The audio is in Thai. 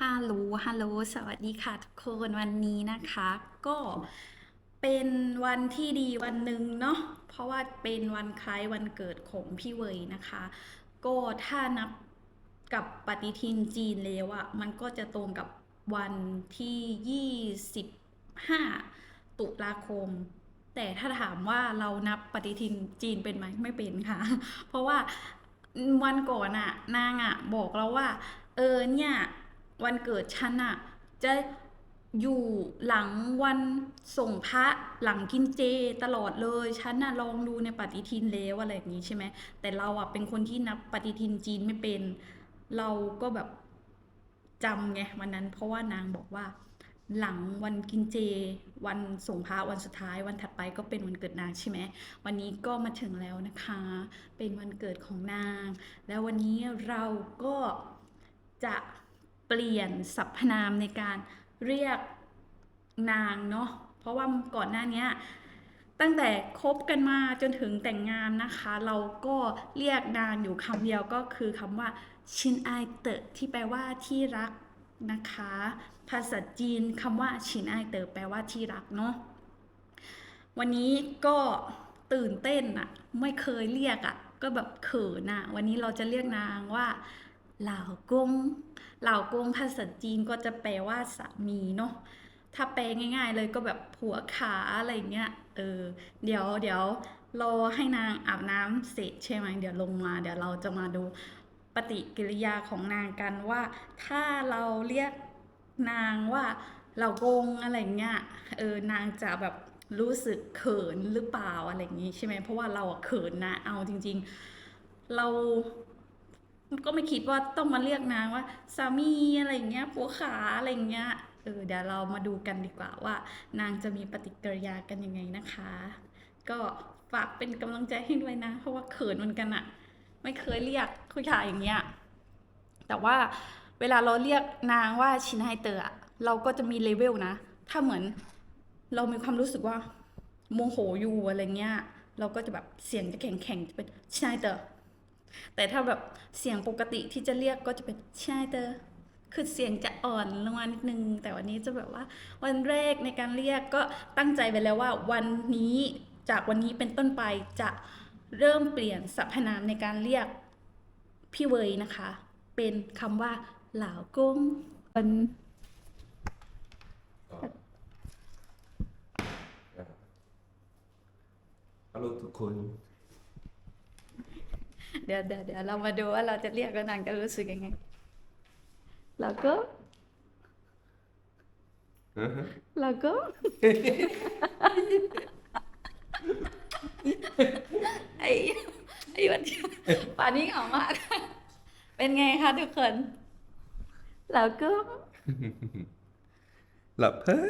ฮัลโหล ฮัลโหล สวัสดีค่ะทุกคนวันนี้นะคะ ก็เป็นวันที่ดีวันหนึ่งเนาะ เพราะว่าเป็นวันคล้ายวันเกิดของพี่เวยนะคะ ก็ถ้านับกับปฏิทินจีนแล้วอะมันก็จะตรงกับวันที่ 25 ตุลาคม แต่ถ้าถามว่าเรานับปฏิทินจีนเป็นไหมไม่เป็นค่ะ เพราะว่าวันก่อนอะนางอะบอกเราว่า เออเนี่ย วันเกิดฉันอะจะอยู่หลังวันส่งพระหลังกินเจตลอดเลยฉันน่ะลองดูในปฏิทินแล้วอะไรอย่างนี้ใช่ไหมแต่เราอะเป็นคนที่นับปฏิทินจีนไม่เป็น เราก็แบบจำไงวันนั้น เพราะว่านางบอกว่า หลังวันกินเจ วันส่งพระวันสุดท้าย วันถัดไปก็เป็นวันเกิดนางใช่ไหมวันนี้ก็มาถึงแล้วนะคะ เป็นวันเกิดของนาง แล้ววันนี้เราก็จะ เปลี่ยนสรรพนามในการเรียกนางเนาะเพราะว่าก่อนหน้านี้ตั้งแต่คบกันมาจนถึงแต่งงานนะคะ เราก็เรียกนางอยู่คำเดียวก็คือคำว่าชินไอเตอที่แปลว่าที่รักนะคะ ภาษาจีนคำว่าชินไอเตอแปลว่าที่รักเนาะวันนี้ก็ตื่นเต้นอะไม่เคยเรียกอะก็แบบเขินอะวันนี้เราจะเรียกนางว่า เหล่ากงเหล่ากงภาษาจีนก็จะแปลว่าสามีเนาะถ้าแปลง่าย ๆ เลยก็แบบผัวขาอะไรเงี้ยเออเดี๋ยวเดี๋ยวรอให้นางอาบน้ำเสร็จใช่ไหมเดี๋ยวลงมา เดี๋ยวเราจะมาดูปฏิกิริยาของนางกันว่า ถ้าเราเรียกนางว่าเหล่ากงอะไรเงี้ยเออนางจะแบบรู้สึกเขินหรือเปล่าอะไรอย่างนี้ใช่ไหมเพราะว่าเราเขินนะเอาจริง ๆ เรา ก็ไม่คิดว่าต้องมาเรียกนางว่าสามีอะไรอย่างเงี้ยผัวขาอะไรอย่างเงี้ยเออเดี๋ยวเรามาดูกันดีกว่าว่า นางจะมีปฏิกิริยากันยังไงนะคะ ก็ฝากเป็นกำลังใจให้ด้วยนะ เพราะว่าเขินเหมือนกันอะไม่เคยเรียกผู้ชายอย่างเงี้ยแต่ว่าเวลาเราเรียกนางว่าชินไฮเตอร์เราก็จะมีเลเวลนะ ถ้าเหมือนเรามีความรู้สึกว่าโมโหอยู่อะไรเงี้ย เราก็จะแบบเสียงจะแข็งแข็งๆจะเป็นใช่เตอร์ แต่ถ้าแบบเสียงปกติที่จะเรียกก็จะเป็นใช่เตอคือเสียงจะอ่อนลงมานิดนึง แต่วันนี้จะแบบว่า วันแรกในการเรียกก็ตั้งใจไปแล้วว่าวันนี้จากวันนี้เป็นต้นไปจะเริ่มเปลี่ยนสรรพนามในการเรียกพี่เวยนะคะ เป็นคำว่าเหล่ากงเป็นฮัลโหลทุกคน เดี๋ยวเดี๋ยวเดี๋ยวเรามาดูว่าเราจะเรียกแล้วนางจะรู้สึกยังไงแล้วก็แล้วก็ ไอ้ไอ้วันที่ป่านนี้เหงามาก เป็นไงคะทุกคนแล้วก็หลับเพ้อ